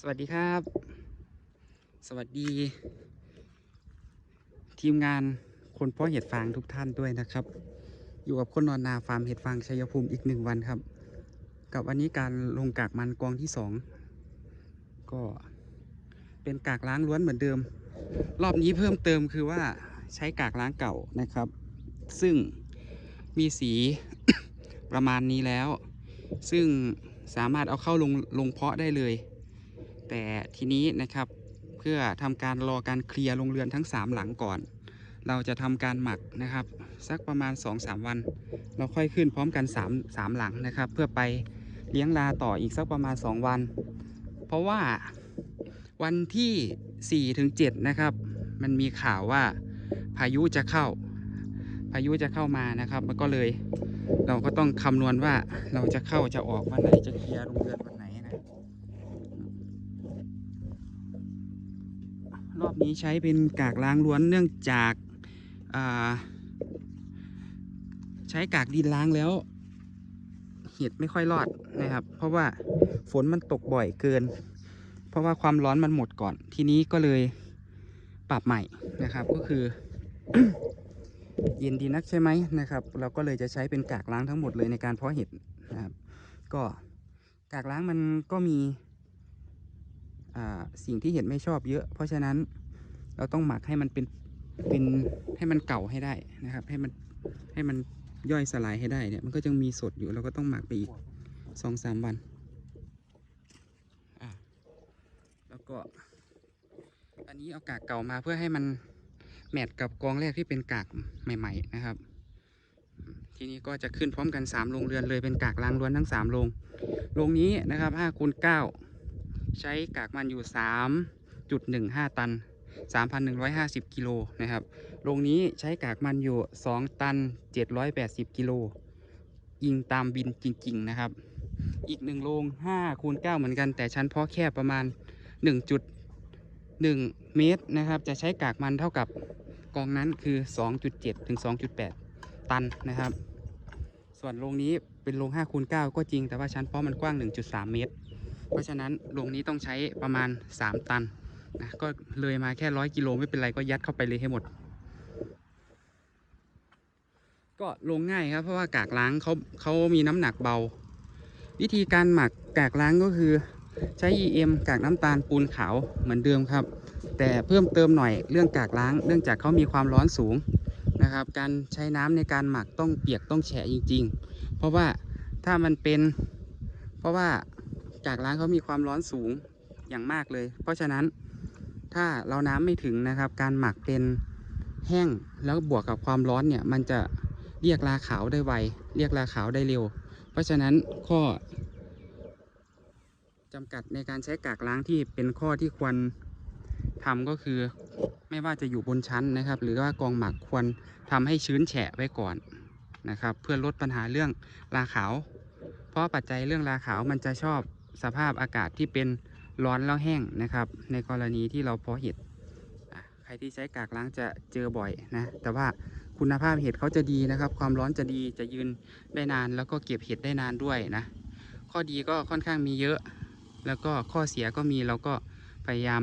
สวัสดีครับ สวัสดี ทีมงานคนเพาะเห็ดฟางทุกท่านด้วยนะครับ อยู่กับคนนอนนาฟาร์มเห็ดฟางชัยภูมิอีกหนึ่งวันครับ กับวันนี้การลงกากมันกองที่สองก็เป็นกากล้างล้วนเหมือนเดิม รอบนี้เพิ่มเติมคือว่าใช้กากล้างเก่านะครับ ซึ่งมีสีประมาณนี้แล้ว ซึ่งสามารถเอาเข้าลงลงเพาะได้เลย แต่ทีนี้นะครับเพื่อทำการรอการเคลียร์โรงเรือนทั้ง 3 หลังก่อน เราจะทำการหมักนะครับ สักประมาณ 2-3 วัน เราค่อยขึ้นพร้อมกัน 3 3 หลังนะครับ เพื่อไปเลี้ยงลาต่ออีกสักประมาณ 2 วัน เพราะว่าวันที่4-7นะครับ มันมีข่าวว่าพายุจะเข้า พายุจะเข้ามานะครับ มันก็เลย เราก็ต้องคำนวณว่าเราจะเข้าจะออกวันไหนจะเคลียร์โรงเรือนวันไหน รอบนี้ใช้เป็นกากล้างล้วนเนื่องจากาใช้กากดินล้างแล้ว เห็ดไม่ค่อยรอดนะครับ เพราะว่าฝนมันตกบ่อยเกิน เพราะว่าความร้อนมันหมดก่อน ทีนี้ก็เลยปรับใหม่นะครับ ก็คือ เย็นดีนักใช่ไหมนะครับ เราก็เลยจะใช้เป็นกากล้างทั้งหมดเลยในการเพาะเห็ดนะครับ ก็กากล้างมันก็มี สิ่งที่เห็ดไม่ชอบเยอะ เพราะฉะนั้นเราต้องหมักให้มันเป็นเป็นให้มันเก่าให้ได้นะครับ ให้มันให้มันย่อยสลายให้ได้เนี่ยมันก็ยังมีสดอยู่เราก็ต้องหมักไปอีกสองสามวันแล้วก็ อันนี้เอากากเก่ามาเพื่อให้มันแมทกับกองแรกที่เป็นกากใหม่ ๆ นะครับ ทีนี้ก็จะขึ้นพร้อมกัน3โรงเรือนเลยเป็นกากล้างล้วนทั้ง3โรงโรงนี้นะครับ5คูณ9 ใช้กากมันอยู่ 3.15 ตัน 3,150 กิโลนะครับโรงนี้ใช้กากมันอยู่ 2 ตัน 780 กิโลยิงตามบินจริง ๆ นะครับ อีกหนึ่งโรง5คูณ9เหมือนกัน แต่ชั้นเพาะแคบประมาณ 1.1 เมตรนะครับ จะใช้กากมันเท่ากับกองนั้นคือ 2.7 ถึง 2.8 ตันนะครับ ส่วนโรงนี้เป็นโรง5คูณ9ก็จริง แต่ว่าชั้นเพาะมันกว้าง 1.3 เมตร เพราะฉะนั้นโรงนี้ต้องใช้ประมาณ 3 ตันนะก็เลยมาแค่ร้อยกิโลไม่เป็นไรก็ยัดเข้าไปเลยให้หมด ก็ลงง่ายครับเพราะว่ากากล้างเขาเขามีน้ำหนักเบา วิธีการหมักกากล้างก็คือใช้ EM กากน้ำตาลปูนขาวเหมือนเดิมครับ แต่เพิ่มเติมหน่อยเรื่องกากล้าง เนื่องจากเขามีความร้อนสูงนะครับ การใช้น้ำในการหมักต้องเปียกต้องแฉะจริง ๆ เพราะว่าถ้ามันเป็น เพราะว่า กากล้างเขามีความร้อนสูงอย่างมากเลย เพราะฉะนั้นถ้าเราน้ำไม่ถึงนะครับ การหมักเป็นแห้งแล้วบวกกับความร้อนเนี่ย มันจะเรียกราขาวได้ไว เรียกราขาวได้เร็ว เพราะฉะนั้นข้อจำกัดในการใช้กากล้างที่เป็นข้อที่ควรทำก็คือไม่ว่าจะอยู่บนชั้นนะครับ หรือว่ากองหมักควรทำให้ชื้นแฉะไว้ก่อนนะครับ เพื่อลดปัญหาเรื่องราขาว เพราะปัจจัยเรื่องราขาวมันจะชอบ สภาพอากาศที่เป็นร้อนแล้วแห้งนะครับ ในกรณีที่เราเพาะเห็ดใครที่ใช้กากล้างจะเจอบ่อยนะ แต่ว่าคุณภาพเห็ดเขาจะดีนะครับ ความร้อนจะดีจะยืนได้นานแล้วก็เก็บเห็ดได้นานด้วยนะ ข้อดีก็ค่อนข้างมีเยอะ แล้วก็ข้อเสียก็มีเราก็พยายาม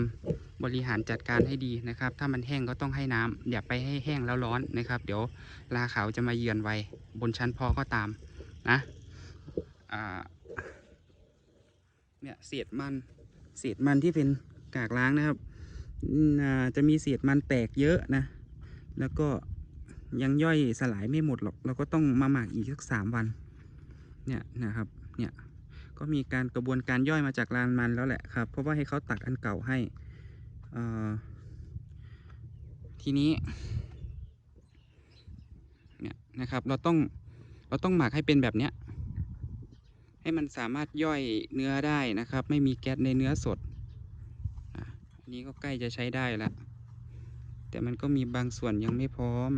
บริหารจัดการให้ดีนะครับ ถ้ามันแห้งก็ต้องให้น้ำอย่าไปให้แห้งแล้วร้อนนะครับ เดี๋ยวราขาวจะมาเยือนไวบนชั้นพาะก็ตามนะอ่า เนี่ยเศษมันเศษมันที่เป็นกากล้างนะครับจะมีเศษมันแตกเยอะนะ แล้วก็ยังย่อยสลายไม่หมดหรอก เราก็ต้องมาหมักอีกสักสามวัน เนี่ยนะครับ เนี่ย ก็มีการกระบวนการย่อยมาจากรานมันแล้วแหละครับ เพราะว่าให้เขาตักอันเก่าให้ ทีนี้ เนี่ยนะครับ เราต้อง เราต้องหมักให้เป็นแบบเนี้ย ให้มันสามารถย่อยเนื้อได้นะครับ ไม่มีแก๊สในเนื้อสดอันนี้ก็ใกล้จะใช้ได้แล้วแต่มันก็มีบางส่วนยังไม่พร้อม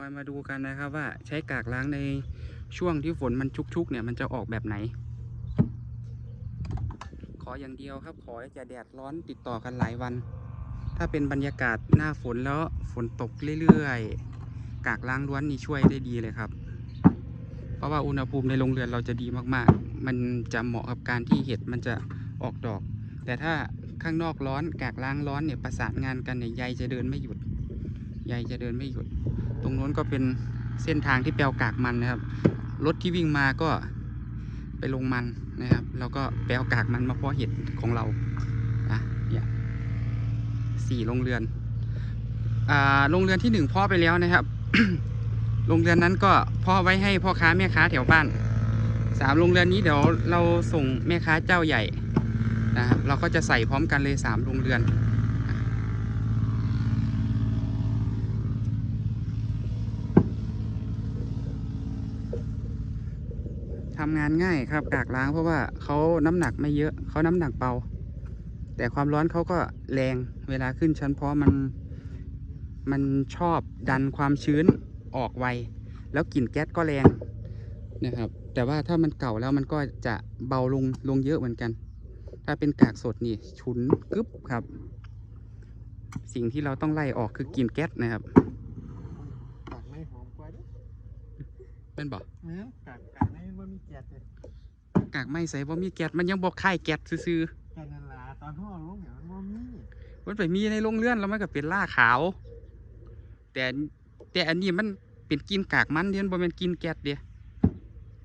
คอยมาดูกันนะครับว่าใช้กากล้างในช่วงที่ฝนมันชุกๆเนี่ยมันจะออกแบบไหน ขออย่างเดียวครับขอจะแดดร้อนติดต่อกันหลายวัน ถ้าเป็นบรรยากาศหน้าฝนแล้วฝนตกเรื่อยๆ กากล้างล้วนนี่ช่วยได้ดีเลยครับ เพราะว่าอุณหภูมิในโรงเรือนเราจะดีมากๆ มันจะเหมาะกับการที่เห็ดมันจะออกดอก แต่ถ้าข้างนอกร้อนกากล้างร้อนเนี่ยประสานงานกันเนี่ยใยจะเดินไม่หยุด ใยจะเดินไม่หยุด ตรงโน้นก็เป็นเส้นทางที่แปลวกากมันนะครับ รถที่วิ่งมาก็ไปลงมันนะครับ แล้วก็แปลวกากมันมาเพาะเห็ดของเราอะเนี่ยสี่โรงเรือนอ่าโรงเรือนที่หนึ่งเพาะไปแล้วนะครับโรงเรือนนั้นก็เพาะไว้ให้พ่อค้าแม่ค้าแถวบ้านสามโรงเรือนนี้เดี๋ยวเราส่งแม่ค้าเจ้าใหญ่นะครับเราก็จะใส่พร้อมกันเลยสามโรงเรือน ทำงานง่ายครับกากล้างเพราะว่าเขาน้ำหนักไม่เยอะเขาน้ำหนักเบาแต่ความร้อนเขาก็แรงเวลาขึ้นชั้นเพราะมันมันชอบดันความชื้นออกไว แล้วกลิ่นแก๊สก็แรงนะครับ แต่ว่าถ้ามันเก่าแล้วมันก็จะเบาลงลงเยอะเหมือนกัน ถ้าเป็นกากสดนี่ฉุนกึบครับ สิ่งที่เราต้องไล่ออกคือกลิ่นแก๊สนะครับกากในหอมกว่าเดิเป็นบอกแม่นกากกากในมันมีแก๊สเลย กากไม่ใส่บ่มีแก๊สมันยังบอกค่ายแก๊สซื่อๆแก๊สนั่นล่ะตอนห่อลงเนี่ยมันบ่มีมันไปมีในโรงเรือนแล้วมันก็เป็นล่าขาว แต่แต่อันนี้มันเป็นกินกากมันเดียนบ่แม่นกินแก๊สเดีย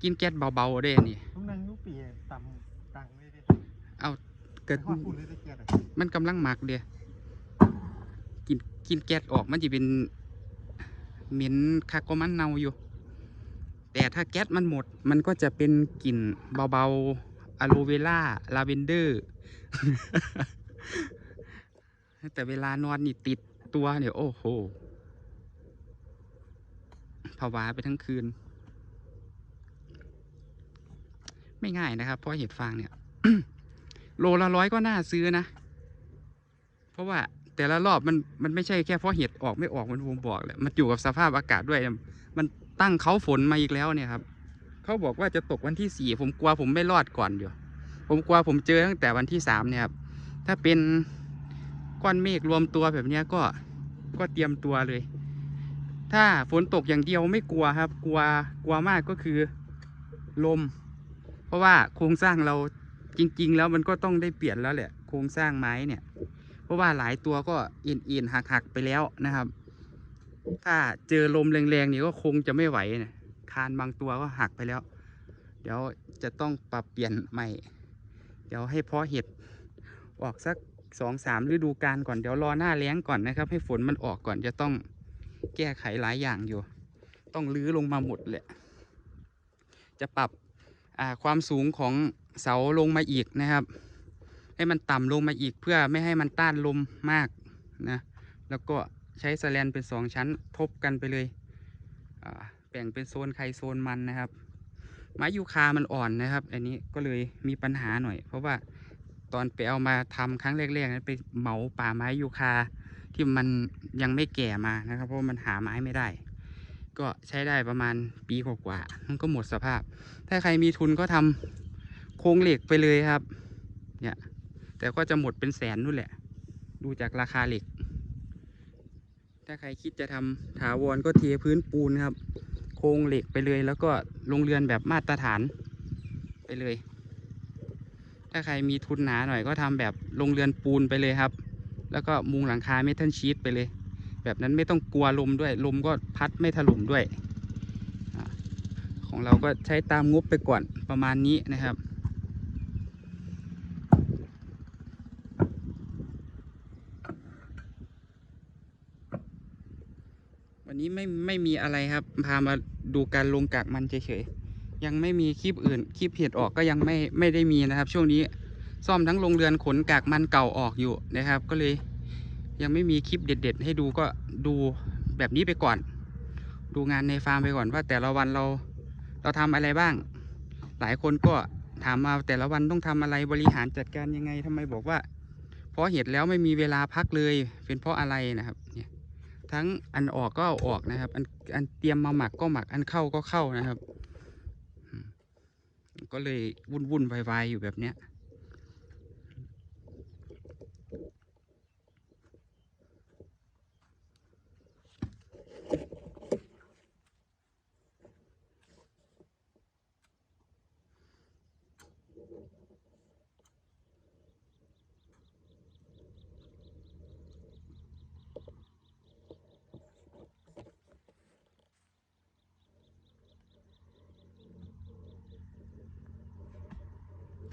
กินแก๊สเบาๆเด้อันนี่ต้องนั่งอยุปีต่ำตังเลยเดิเกิดหอดพูดเลยได้แก๊สอะมันกำลังหมักเดียกินกินแก๊สออกมันจะเป็นเหม็นคักก็มันเน่าอยู่ แต่ถ้าแก๊สมันหมดมันก็จะเป็นกลิ่นเบาๆอะโลเวล่าลาเวนเดอร์ แต่เวลานอนนี่ติดตัวเนี่ย โอ้โหภาวะไปทั้งคืน ไม่ง่ายนะครับ เพราะเห็ดฟางเนี่ย โลละร้อยก็น่าซื้อนะ เพราะว่าแต่ละรอบมันมันไม่ใช่แค่เพราะเห็ดออกไม่ออกมันผมบอกแหละมันอยู่กับสภาพอากาศด้วย ตั้งเขาฝนมาอีกแล้วเนี่ยครับ เขาบอกว่าจะตกวันที่สี่ผมกลัวผมไม่รอดก่อนอยู่ ผมกลัวผมเจอตั้งแต่วันที่สามเนี่ยครับ ถ้าเป็นก้อนเมฆรวมตัวแบบเนี้ยก็ก็เตรียมตัวเลย ถ้าฝนตกอย่างเดียวไม่กลัวครับ กลัวกลัวมากก็คือลม เพราะว่าโครงสร้างเราจริง ๆ แล้วมันก็ต้องได้เปลี่ยนแล้วแหละ โครงสร้างไม้เนี่ย เพราะว่าหลายตัวก็เอ็นๆหักๆไปแล้วนะครับ ถ้าเจอลมแรงๆนี่ก็คงจะไม่ไหวนะคานบางตัวก็หักไปแล้ว เดี๋ยวจะต้องปรับเปลี่ยนใหม่ เดี๋ยวให้เพาะเห็ดออกสักสองสามฤดูกาลก่อนเดี๋ยวรอหน้าแล้งก่อนนะครับ ให้ฝนมันออกก่อนจะต้องแก้ไขหลายอย่างอยู่ ต้องลื้อลงมาหมดแหละ จะปรับความสูงของเสาลงมาอีกนะครับ ให้มันต่ำลงมาอีกเพื่อไม่ให้มันต้านลมมากนะ แล้วก็ ใช้สแลนเป็นสองชั้นทบกันไปเลยแบ่งเป็นโซนใครโซนมันนะครับ ไม้ยูคามันอ่อนนะครับ อันนี้ก็เลยมีปัญหาหน่อย เพราะว่าตอนไปเอามาทำครั้งแรกๆนั้นไปเหมาป่าไม้ยูคาที่มันยังไม่แก่มานะครับ เพราะมันหาไม้ไม่ได้ ก็ใช้ได้ประมาณปีกว่าๆมันก็หมดสภาพ ถ้าใครมีทุนก็ทำโครงเหล็กไปเลยครับ เนี่ยแต่ก็จะหมดเป็นแสนนู่นแหละ ดูจากราคาเหล็ก ถ้าใครคิดจะทำถาวรก็เทพื้นปูนครับ โครงเหล็กไปเลย แล้วก็ลงเรือนแบบมาตรฐานไปเลย ถ้าใครมีทุนหนาหน่อยก็ทำแบบลงเรือนปูนไปเลยครับ แล้วก็มุงหลังคาเมทัลชีตไปเลย แบบนั้นไม่ต้องกลัวลมด้วย ลมก็พัดไม่ถล่มด้วย ของเราก็ใช้ตามงบไปก่อนประมาณนี้นะครับ วันนี้ไม่ไม่มีอะไรครับ พามาดูการลงกากมันเฉยๆ ยังไม่มีคลิปอื่นคลิปเห็ดออกก็ยังไม่ไม่ได้มีนะครับ ช่วงนี้ซ่อมทั้งโรงเรือนขนกากมันเก่าออกอยู่นะครับ ก็เลยยังไม่มีคลิปเด็ด ๆ ให้ดูก็ดูแบบนี้ไปก่อน ดูงานในฟาร์มไปก่อนว่าแต่ละวันเราเราทำอะไรบ้าง หลายคนก็ถามมาแต่ละวันต้องทำอะไรบริหารจัดการยังไงทำไมบอกว่า เพราะเห็ดแล้วไม่มีเวลาพักเลยเป็นเพราะอะไรนะครับเนี่ย ทั้งอันออกก็เอาออกนะครับ อันอันเตรียมมาหมักก็หมักอันเข้าก็เข้านะครับ ก็เลยวุ่นวุ่นวายๆอยู่แบบเนี้ย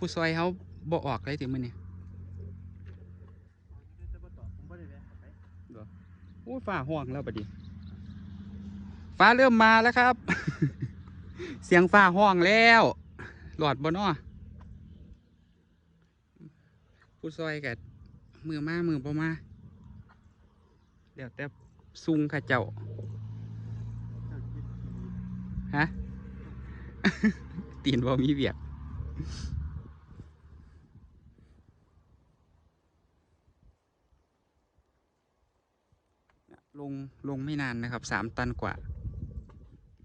ผู้ซอยเขาบ่ออกเลยถึงมื้อนี้จะบ่ตอบผมบ่ได้แวะไปโอ้ยฟ้าห้องแล้วบัดนี้ฟ้าเริ่มมาแล้วครับ เสียงฟ้าห้องแล้วหลอดบ่เนาะผู้ซอยกับมือมามือบ่มาเดี๋ยวแต่ซุงเข้าเจ้าเจ้าคิดดีฮะตีนบ่มีเวียก ลงลงไม่นานนะครับสามตันกว่า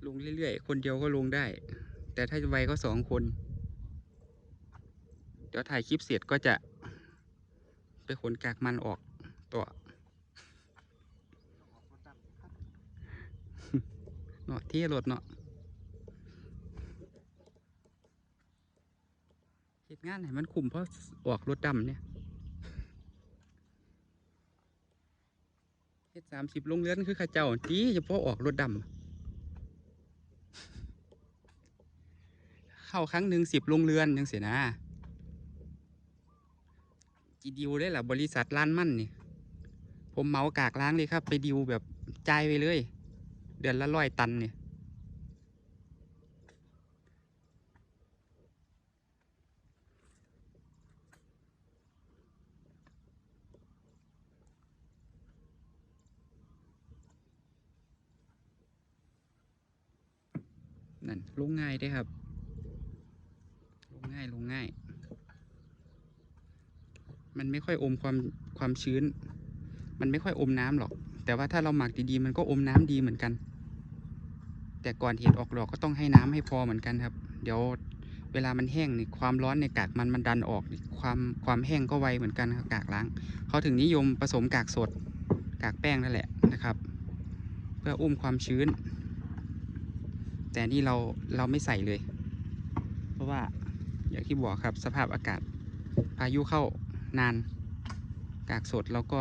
ลงเรื่อยๆ คนเดียวก็ลงได้ แต่ถ้าไวก็สองคน เดี๋ยวถ่ายคลิปเสร็จก็จะ ไปขนกากมันออกตัวเนาะเที่รถเนาะเหตุงานไหนมันคุมเพราะออกรถดำเนี่ยเฮ็ดสามสิบลงเรือนคือข้าเจ้าตีเฉพาะออกรถดำเข้าครั้งหนึ่งสิบลงเรือนยังเสียนะจีดิวได้หรอบริษัทล้านมั่นนี่ผมเมากากล้างเลยครับ ไปดิวแบบจ่ายไปเลย เดือนละร้อยตันเนี่ย นั่นลงง่ายได้ครับ ลงง่ายลงง่าย มันไม่ค่อยอมความความชื้น มันไม่ค่อยอมน้ำหรอก แต่ว่าถ้าเราหมักดีๆมันก็อมน้ำดีเหมือนกัน แต่ก่อนเห็ดออกดอกก็ต้องให้น้ำให้พอเหมือนกันครับ เดี๋ยวเวลามันแห้งนี่ความร้อนในกากมันมันดันออกความความแห้งก็ไวเหมือนกันครับกากล้างเขาถึงนิยมผสมกากสดกากแป้งนั่นแหละนะครับ เพื่ออุ้มความชื้น แต่นี่เราเราไม่ใส่เลย เพราะว่าอย่างที่บอกครับสภาพอากาศ พายุเข้านาน กากสดเราก็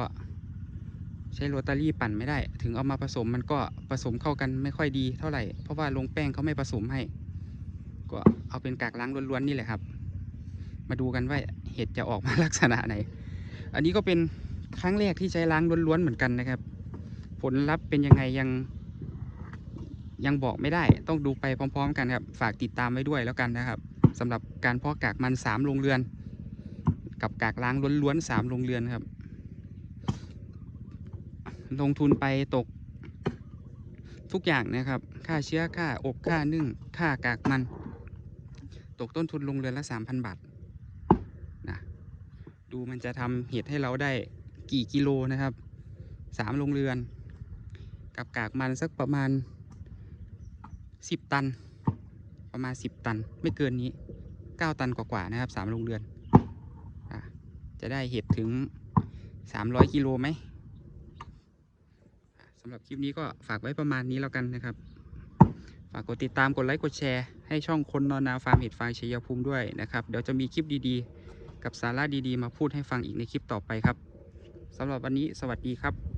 ใช้โรตารี่ปั่นไม่ได้ ถึงเอามาผสมมันก็ผสมเข้ากันไม่ค่อยดีเท่าไหร่ เพราะว่าลงแป้งเขาไม่ผสมให้ ก็เอาเป็นกากล้างล้วนๆนี่แหละครับ มาดูกันว่าเห็ดจะออกมาลักษณะไหน อันนี้ก็เป็นครั้งแรกที่ใช้ล้างล้วนๆเหมือนกันนะครับ ผลลัพธ์เป็นยังไงยัง ยังบอกไม่ได้ต้องดูไปพร้อม ๆ กันครับ ฝากติดตามไว้ด้วยแล้วกันนะครับสำหรับการเพาะกากมันสามโรงเรือน กับกากล้างล้วนๆสามโรงเรือนครับ ลงทุนไปตก ทุกอย่างนะครับ ค่าเชื้อค่าอบค่านึ่ง ค่ากากมัน ตกต้นทุนลงเรือนละสามพันบาทนะดูมันจะทำเห็ดให้เราได้กี่กิโลนะครับสามโรงเรือน กับกากมันสักประมาณ สิบตัน ประมาณสิบตัน ไม่เกินนี้เก้าตันกว่าๆนะครับสามโรงเรือนอะจะได้เห็ดถึงสามร้อยกิโลไหมสำหรับคลิปนี้ก็ฝากไว้ประมาณนี้แล้วกันนะครับ ฝากกดติดตามกดไลค์กดแชร์ให้ช่องคนนอนนาฟาร์มเห็ดฟางชัยภูมิด้วยนะครับ เดี๋ยวจะมีคลิปดีๆ กับสาระดีๆ มาพูดให้ฟังอีกในคลิปต่อไปครับสำหรับวันนี้สวัสดีครับ